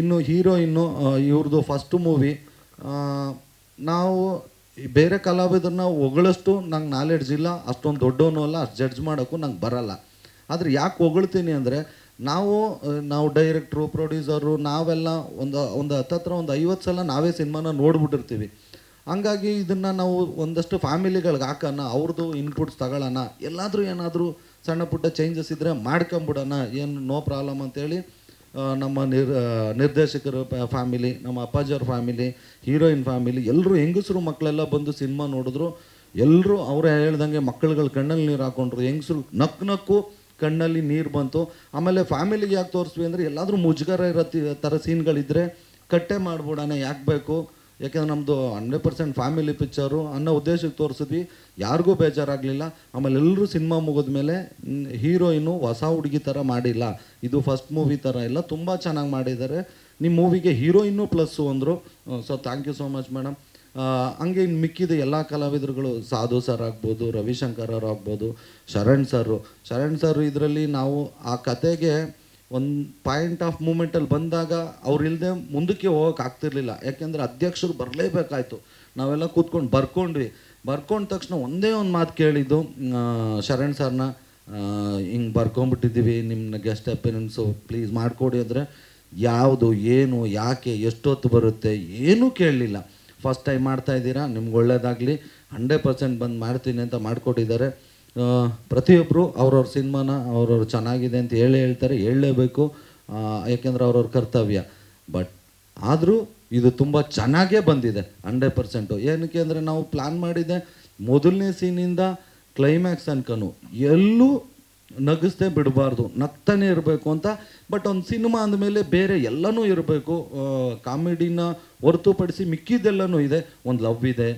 ಇನ್ನು ಹೀರೋಯಿನ್ನು ಇವ್ರದ್ದು first movie ನಾವು ಬೇರೆ ಕಲಾವಿದರನ್ನ ಹೊಗಳಷ್ಟು ನಂಗೆ ನಾಲೆಡ್ಜ್ ಇಲ್ಲ, ಅಷ್ಟೊಂದು ದೊಡ್ಡವನು ಅಲ್ಲ, ಅಷ್ಟು ಜಡ್ಜ್ ಮಾಡೋಕ್ಕೂ ನಂಗೆ ಬರಲ್ಲ. ಆದರೆ ಯಾಕೆ ಹೊಗಳ್ತೀನಿ ಅಂದರೆ, ನಾವು ನಾವು ಡೈರೆಕ್ಟ್ರು ಪ್ರೊಡ್ಯೂಸರು ನಾವೆಲ್ಲ ಒಂದು ಒಂದು ಹತ್ತತ್ರ ಒಂದು ಐವತ್ತು ಸಲ ನಾವೇ ಸಿನಿಮಾನ ನೋಡ್ಬಿಟ್ಟಿರ್ತೀವಿ. ಹಂಗಾಗಿ ಇದನ್ನು ನಾವು ಒಂದಷ್ಟು ಫ್ಯಾಮಿಲಿಗಳಿಗೆ ಹಾಕೋಣ ಅವ್ರದ್ದು ಇನ್ಪುಟ್ಸ್ ತಗೊಳ್ಳೋಣ ಎಲ್ಲಾದರೂ ಏನಾದರೂ ಸಣ್ಣ ಪುಟ್ಟ ಚೇಂಜಸ್ ಇದ್ದರೆ ಮಾಡ್ಕೊಂಬಿಡೋಣ, ಏನು ನೋ ಪ್ರಾಬ್ಲಮ್ ಅಂತೇಳಿ ನಮ್ಮ ನಿರ್ ನಿರ್ದೇಶಕರ ಫ್ಯಾಮಿಲಿ ನಮ್ಮ ಅಪ್ಪಾಜಿಯವ್ರ ಫ್ಯಾಮಿಲಿ ಹೀರೋಯಿನ್ ಫ್ಯಾಮಿಲಿ ಎಲ್ಲರೂ ಹೆಂಗಸರು ಮಕ್ಕಳೆಲ್ಲ ಬಂದು ಸಿನಿಮಾ ನೋಡಿದ್ರು ಎಲ್ಲರೂ ಅವರೇ ಹೇಳ್ದಂಗೆ ಮಕ್ಕಳುಗಳು ಕಣ್ಣಲ್ಲಿ ನೀರು ಹಾಕೊಂಡ್ರು, ಹೆಂಗಸರು ನಕ್ಕು ನಕ್ಕು ಕಣ್ಣಲ್ಲಿ ನೀರು ಬಂತು. ಆಮೇಲೆ ಫ್ಯಾಮಿಲಿಗೆ ಯಾಕೆ ತೋರಿಸ್ವಿ ಅಂದರೆ ಎಲ್ಲಾದರೂ ಮುಜುಗರ ಇರೋ ಥರ ಸೀನ್ಗಳಿದ್ದರೆ ಕಟ್ಟೆ ಮಾಡ್ಬಿಡೋಣ, ಯಾಕೆ ಬೇಕು? ಯಾಕೆಂದ್ರೆ ನಮ್ಮದು ಹಂಡ್ರೆಡ್ ಪರ್ಸೆಂಟ್ ಫ್ಯಾಮಿಲಿ ಪಿಕ್ಚರು ಅನ್ನೋ ಉದ್ದೇಶಕ್ಕೆ ತೋರಿಸಿದ್ವಿ. ಯಾರಿಗೂ ಬೇಜಾರಾಗಲಿಲ್ಲ. ಆಮೇಲೆ ಎಲ್ಲರೂ ಸಿನಿಮಾ ಮುಗಿದ್ಮೇಲೆ ಹೀರೋಯಿನು ಹೊಸ ಹುಡುಗಿ ಥರ ಮಾಡಿಲ್ಲ. ಇದು ಫಸ್ಟ್ ಮೂವಿ ಥರ ಇಲ್ಲ. ತುಂಬ ಚೆನ್ನಾಗಿ ಮಾಡಿದ್ದಾರೆ. ನಿಮ್ಮ ಮೂವಿಗೆ ಹೀರೋಯಿನ್ನು ಪ್ಲಸ್ಸು ಅಂದರು. So thank you so much madam ಹಂಗೆ ಇನ್ನು ಮಿಕ್ಕಿದ ಎಲ್ಲ ಕಲಾವಿದರುಗಳು ಸಾಧು ಸರ್ ಆಗ್ಬೋದು, ರವಿಶಂಕರ್ ಅವರು ಆಗ್ಬೋದು, ಶರಣ್ ಸರು ಶರಣ್ ಸರ್ ಇದರಲ್ಲಿ ನಾವು ಆ ಕತೆಗೆ ಒಂದು ಪಾಯಿಂಟ್ ಆಫ್ ಮೂಮೆಂಟಲ್ಲಿ ಬಂದಾಗ ಅವ್ರು ಇಲ್ಲದೆ ಮುಂದಕ್ಕೆ ಹೋಗೋಕೆ ಆಗ್ತಿರ್ಲಿಲ್ಲ. ಯಾಕೆಂದರೆ ಅಧ್ಯಕ್ಷರು ಬರಲೇಬೇಕಾಯ್ತು. ನಾವೆಲ್ಲ ಕೂತ್ಕೊಂಡು ಬರ್ಕೊಂಡ್ವಿ. ಬರ್ಕೊಂಡ ತಕ್ಷಣ ಒಂದೇ ಒಂದು ಮಾತು ಕೇಳಿದ್ದು ಶರಣ್ ಸರ್ನ ಹಿಂಗೆ ಬರ್ಕೊಂಬಿಟ್ಟಿದ್ದೀವಿ ನಿಮ್ಮ ಗೆಸ್ಟ್ ಅಪಿಯರೆನ್ಸು ಪ್ಲೀಸ್ ಮಾಡಿಕೊಡಿ ಅಂದರೆ ಯಾವುದು, ಏನು, ಯಾಕೆ, ಎಷ್ಟೊತ್ತು ಬರುತ್ತೆ ಏನೂ ಕೇಳಲಿಲ್ಲ. ಫಸ್ಟ್ ಟೈಮ್ ಮಾಡ್ತಾಯಿದ್ದೀರಾ ನಿಮ್ಗೆ ಒಳ್ಳೇದಾಗಲಿ ಹಂಡ್ರೆಡ್ ಪರ್ಸೆಂಟ್ ಬಂದು ಮಾಡ್ತೀನಿ ಅಂತ ಮಾಡಿಕೊಟ್ಟಿದ್ದಾರೆ. ಪ್ರತಿಯೊಬ್ಬರು ಅವ್ರವ್ರ ಸಿನಿಮಾನ ಅವ್ರವ್ರು ಚೆನ್ನಾಗಿದೆ ಅಂತ ಹೇಳೇ ಹೇಳ್ತಾರೆ, ಹೇಳಲೇಬೇಕು. ಯಾಕೆಂದ್ರೆ ಅವ್ರವ್ರ ಕರ್ತವ್ಯ. ಬಟ್ ಆದರೂ ಇದು ತುಂಬ ಚೆನ್ನಾಗೇ ಬಂದಿದೆ, ಹಂಡ್ರೆಡ್ ಪರ್ಸೆಂಟು. ಏನಕ್ಕೆ ಅಂದರೆ ನಾವು ಪ್ಲ್ಯಾನ್ ಮಾಡಿದ್ದೆ ಮೊದಲನೇ ಸೀನಿಂದ ಕ್ಲೈಮ್ಯಾಕ್ಸ್ ಅನ್ಕನು ಎಲ್ಲೂ ನಗಿಸ್ದೆ ಬಿಡಬಾರ್ದು, ನಗ್ತಾನೆ ಇರಬೇಕು ಅಂತ. ಬಟ್ ಒಂದು ಸಿನಿಮಾ ಅಂದಮೇಲೆ ಬೇರೆ ಎಲ್ಲನೂ ಇರಬೇಕು. ಕಾಮಿಡಿನ ಹೊರತುಪಡಿಸಿ ಮಿಕ್ಕಿದ್ದೆಲ್ಲನೂ ಇದೆ. ಒಂದು ಲವ್ ಇದೆ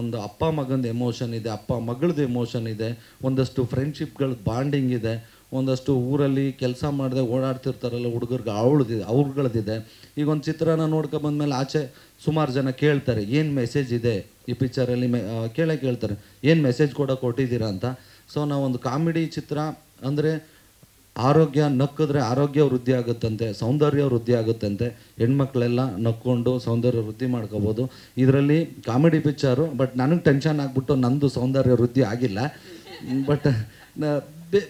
ಒಂದು ಅಪ್ಪ ಮಗಂದು ಎಮೋಷನ್ ಇದೆ, ಅಪ್ಪ ಮಗಳದ್ದು ಎಮೋಷನ್ ಇದೆ, ಒಂದಷ್ಟು ಫ್ರೆಂಡ್ಶಿಪ್ಗಳ ಬಾಂಡಿಂಗ್ ಇದೆ, ಒಂದಷ್ಟು ಊರಲ್ಲಿ ಕೆಲಸ ಮಾಡದೆ ಓಡಾಡ್ತಿರ್ತಾರಲ್ಲ ಹುಡುಗರ್ಗೆ ಅವಳದಿದೆ, ಅವ್ರುಗಳದಿದೆ. ಈಗ ಒಂದು ಚಿತ್ರನ ನೋಡ್ಕೊ ಬಂದಮೇಲೆ ಆಚೆ ಸುಮಾರು ಜನ ಕೇಳ್ತಾರೆ, ಏನು ಮೆಸೇಜ್ ಇದೆ? ಈ ಪಿಕ್ಚರಲ್ಲಿ ಮೆ ಕೇಳೇ ಕೇಳ್ತಾರೆ, ಏನು ಮೆಸೇಜ್ ಕೂಡ ಕೊಟ್ಟಿದ್ದೀರಾ ಅಂತ. ಸೊ ನಾವೊಂದು ಕಾಮಿಡಿ ಚಿತ್ರ ಅಂದರೆ ಆರೋಗ್ಯ ನಕ್ಕಿದ್ರೆ ಆರೋಗ್ಯ ವೃದ್ಧಿ ಆಗುತ್ತಂತೆ, ಸೌಂದರ್ಯ ವೃದ್ಧಿ ಆಗುತ್ತಂತೆ, ಹೆಣ್ಮಕ್ಳೆಲ್ಲ ನಕ್ಕೊಂಡು ಸೌಂದರ್ಯ ವೃದ್ಧಿ ಮಾಡ್ಕೋಬೋದು. ಇದರಲ್ಲಿ ಕಾಮಿಡಿ ಪಿಕ್ಚರು, ಬಟ್ ನನಗೆ ಟೆನ್ಷನ್ ಆಗಿಬಿಟ್ಟು ನಂದು ಸೌಂದರ್ಯ ವೃದ್ಧಿ ಆಗಿಲ್ಲ. ಬಟ್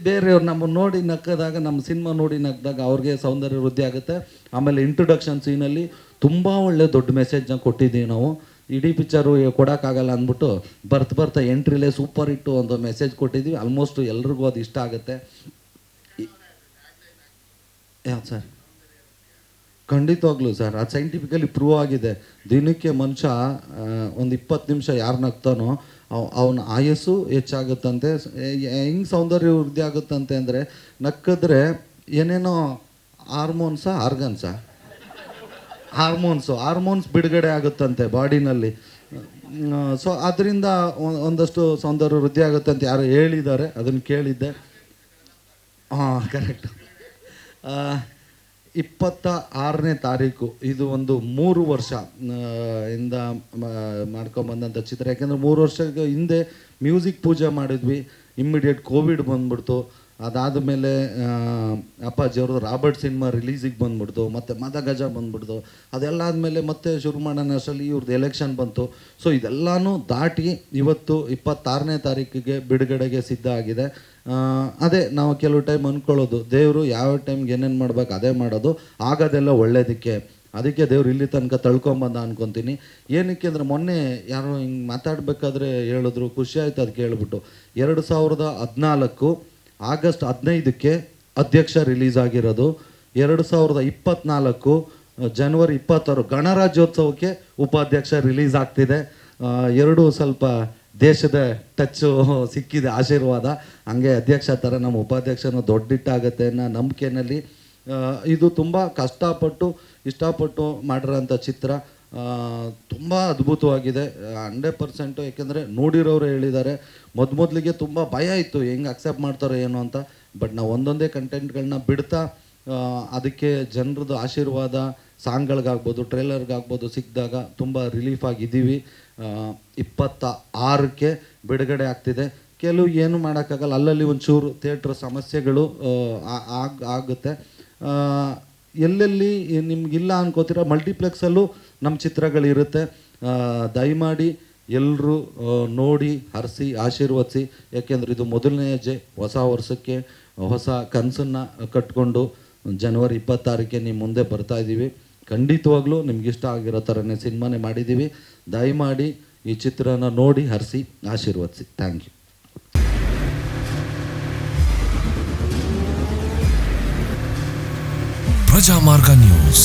ಬೇರೆಯವ್ರು ನಮ್ಮ ನೋಡಿ ನಕ್ಕದಾಗ, ನಮ್ಮ ಸಿನಿಮಾ ನೋಡಿ ನಕ್ಕಿದಾಗ ಅವ್ರಿಗೆ ಸೌಂದರ್ಯ ವೃದ್ಧಿ ಆಗುತ್ತೆ. ಆಮೇಲೆ ಇಂಟ್ರೊಡಕ್ಷನ್ ಸೀನಲ್ಲಿ ತುಂಬ ಒಳ್ಳೆ ದೊಡ್ಡ ಮೆಸೇಜ್ನ ಕೊಟ್ಟಿದ್ದೀವಿ ನಾವು. ಇಡೀ ಪಿಕ್ಚರು ಕೊಡೋಕ್ಕಾಗಲ್ಲ ಅಂದ್ಬಿಟ್ಟು ಬರ್ತ ಬರ್ತಾ ಎಂಟ್ರಿಲೇ ಸೂಪರ್ ಇಟ್ಟು ಒಂದು ಮೆಸೇಜ್ ಕೊಟ್ಟಿದ್ದೀವಿ. ಆಲ್ಮೋಸ್ಟ್ ಎಲ್ರಿಗೂ ಅದು ಇಷ್ಟ ಆಗುತ್ತೆ. ಯಾವ್ದು ಸರ್? ಖಂಡಿತವಾಗ್ಲೂ ಸರ್, ಅದು ಸೈಂಟಿಫಿಕಲಿ ಪ್ರೂವ್ ಆಗಿದೆ. ದಿನಕ್ಕೆ ಮನುಷ್ಯ ಒಂದು ಇಪ್ಪತ್ತು ನಿಮಿಷ ಯಾರು ನಗ್ತಾನೋ ಅವನ ಆಯಸ್ಸು ಹೆಚ್ಚಾಗುತ್ತಂತೆ. ಹೆಂಗ್ ಸೌಂದರ್ಯ ವೃದ್ಧಿ ಆಗುತ್ತಂತೆ ಅಂದರೆ, ನಕ್ಕಿದ್ರೆ ಏನೇನೋ ಹಾರ್ಮೋನ್ಸ ಆರ್ಗನ್ಸ ಹಾರ್ಮೋನ್ಸು ಹಾರ್ಮೋನ್ಸ್ ಬಿಡುಗಡೆ ಆಗುತ್ತಂತೆ ಬಾಡಿನಲ್ಲಿ. ಸೊ ಅದರಿಂದ ಒಂದಷ್ಟು ಸೌಂದರ್ಯ ವೃದ್ಧಿ ಆಗುತ್ತೆ ಅಂತ ಯಾರು ಹೇಳಿದ್ದಾರೆ, ಅದನ್ನು ಕೇಳಿದ್ದೆ. ಹಾಂ ಕರೆಕ್ಟ್ ಇಪ್ಪತ್ತ ಆರನೇ ತಾರೀಕು, ಇದು ಒಂದು ಮೂರು ವರ್ಷ ಇಂದ ಮಾಡ್ಕೊಂಬಂದಂಥ ಚಿತ್ರ. ಯಾಕೆಂದರೆ ಮೂರು ವರ್ಷ ಹಿಂದೆ ಮ್ಯೂಸಿಕ್ ಪೂಜೆ ಮಾಡಿದ್ವಿ. ಇಮ್ಮಿಡಿಯೇಟ್ ಕೋವಿಡ್ ಬಂದ್ಬಿಡ್ತು. ಅದಾದ ಮೇಲೆ ಅಪ್ಪಾಜಿ ರಾಬರ್ಟ್ ಸಿನಿಮಾ ರಿಲೀಸಿಗೆ ಬಂದ್ಬಿಡ್ತು, ಮತ್ತು ಮದ ಗಜ ಬಂದ್ಬಿಡ್ತು, ಅದೆಲ್ಲ ಆದಮೇಲೆ ಮತ್ತೆ ಶುರು ಮಾಡೋಣ ಅಷ್ಟರಲ್ಲಿ ಇವ್ರದ್ದು ಎಲೆಕ್ಷನ್ ಬಂತು. ಸೊ ಇದೆಲ್ಲನೂ ದಾಟಿ ಇವತ್ತು ಇಪ್ಪತ್ತಾರನೇ ತಾರೀಕಿಗೆ ಬಿಡುಗಡೆಗೆ ಸಿದ್ಧ ಆಗಿದೆ. ಅದೇ ನಾವು ಕೆಲವು ಟೈಮ್ ಅಂದ್ಕೊಳ್ಳೋದು ದೇವರು ಯಾವ ಟೈಮ್ಗೆ ಏನೇನು ಮಾಡ್ಬೇಕು ಅದೇ ಮಾಡೋದು, ಆಗೋದೆಲ್ಲ ಒಳ್ಳೇದಕ್ಕೆ. ಅದಕ್ಕೆ ದೇವ್ರು ಇಲ್ಲಿ ತನಕ ತಳ್ಕೊಂಬಂದ ಅನ್ಕೊತೀನಿ. ಏನಕ್ಕೆ ಅಂದರೆ ಮೊನ್ನೆ ಯಾರೋ ಹಿಂಗೆ ಮಾತಾಡಬೇಕಾದ್ರೆ ಹೇಳಿದ್ರು, ಖುಷಿ ಆಯ್ತು ಅದು ಕೇಳ್ಬಿಟ್ಟು. ಎರಡು ಸಾವಿರದ ಹದಿನಾಲ್ಕು ಆಗಸ್ಟ್ ಹದಿನೈದಕ್ಕೆ ಅಧ್ಯಕ್ಷ ರಿಲೀಸ್ ಆಗಿರೋದು. ಎರಡು ಸಾವಿರದ ಇಪ್ಪತ್ನಾಲ್ಕು ಜನವರಿ ಇಪ್ಪತ್ತಾರು ಗಣರಾಜ್ಯೋತ್ಸವಕ್ಕೆ ಉಪಾಧ್ಯಕ್ಷ ರಿಲೀಸ್ ಆಗ್ತಿದೆ. ಎರಡು ಸ್ವಲ್ಪ ದೇಶದ ಟಚ್ಚು ಸಿಕ್ಕಿದೆ ಆಶೀರ್ವಾದ. ಹಂಗೆ ಅಧ್ಯಕ್ಷ ಥರ ನಮ್ಮ ಉಪಾಧ್ಯಕ್ಷನೂ ದೊಡ್ಡಿಟ್ಟಾಗತ್ತೆ ಅನ್ನೋ ನಂಬಿಕೆನಲ್ಲಿ ಇದು ತುಂಬ ಕಷ್ಟಪಟ್ಟು ಇಷ್ಟಪಟ್ಟು ಮಾಡಿರೋಂಥ ಚಿತ್ರ. ತುಂಬ ಅದ್ಭುತವಾಗಿದೆ. ಹಂಡ್ರೆಡ್ ಪರ್ಸೆಂಟು ಏಕೆಂದರೆ ನೋಡಿರೋರು ಹೇಳಿದ್ದಾರೆ. ಮೊದಮೊದಲಿಗೆ ತುಂಬ ಭಯ ಇತ್ತು, ಹೆಂಗೆ ಅಕ್ಸೆಪ್ಟ್ ಮಾಡ್ತಾರೋ ಏನೋ ಅಂತ. ಬಟ್ ನಾವು ಒಂದೊಂದೇ ಕಂಟೆಂಟ್ಗಳನ್ನ ಬಿಡ್ತಾ ಅದಕ್ಕೆ ಜನರದ್ದು ಆಶೀರ್ವಾದ ಸಾಂಗ್ಗಳಿಗಾಗ್ಬೋದು ಟ್ರೇಲರ್ಗಾಗ್ಬೋದು ಸಿಕ್ಕಿದಾಗ ತುಂಬ ರಿಲೀಫ್ ಆಗಿದ್ದೀವಿ. ಇಪ್ಪತ್ತ ಆರಕ್ಕೆ ಬಿಡುಗಡೆ ಆಗ್ತಿದೆ. ಕೆಲವು ಏನು ಮಾಡೋಕ್ಕಾಗಲ್ಲ, ಅಲ್ಲಲ್ಲಿ ಒಂಚೂರು ಥಿಯೇಟ್ರ್ ಸಮಸ್ಯೆಗಳು ಆಗ ಆಗ್, ಆಗುತ್ತೆ. ಎಲ್ಲೆಲ್ಲಿ ನಿಮ್ಗಿಲ್ಲ ಅನ್ಕೋತೀರ ಮಲ್ಟಿಪ್ಲೆಕ್ಸಲ್ಲೂ ನಮ್ಮ ಚಿತ್ರಗಳಿರುತ್ತೆ ದಯಮಾಡಿ ಎಲ್ಲರೂ ನೋಡಿ, ಹರಿಸಿ, ಆಶೀರ್ವದಿಸಿ. ಯಾಕೆಂದ್ರೆ ಇದು ಮೊದಲನೇ ಹೆಜ್ಜೆ. ಹೊಸ ವರ್ಷಕ್ಕೆ, ಹೊಸ ಕನಸನ್ನು ಕಟ್ಕೊಂಡು ಜನವರಿ ಇಪ್ಪತ್ತಾರಕ್ಕೆ ನಿಮ್ಮ ಮುಂದೆ ಬರ್ತಾ ಇದ್ದೀವಿ ಖಂಡಿತವಾಗ್ಲೂ ನಿಮ್ಗೆ ಇಷ್ಟ ಆಗಿರೋ ಥರನೇ ಸಿನಿಮಾನೇ ಮಾಡಿದ್ದೀವಿ ದಯಮಾಡಿ ಈ ಚಿತ್ರನ ನೋಡಿ, ಹರಿಸಿ, ಆಶೀರ್ವದಿಸಿ. Thank you. ಪ್ರಜಾಮಾರ್ಗ ನ್ಯೂಸ್.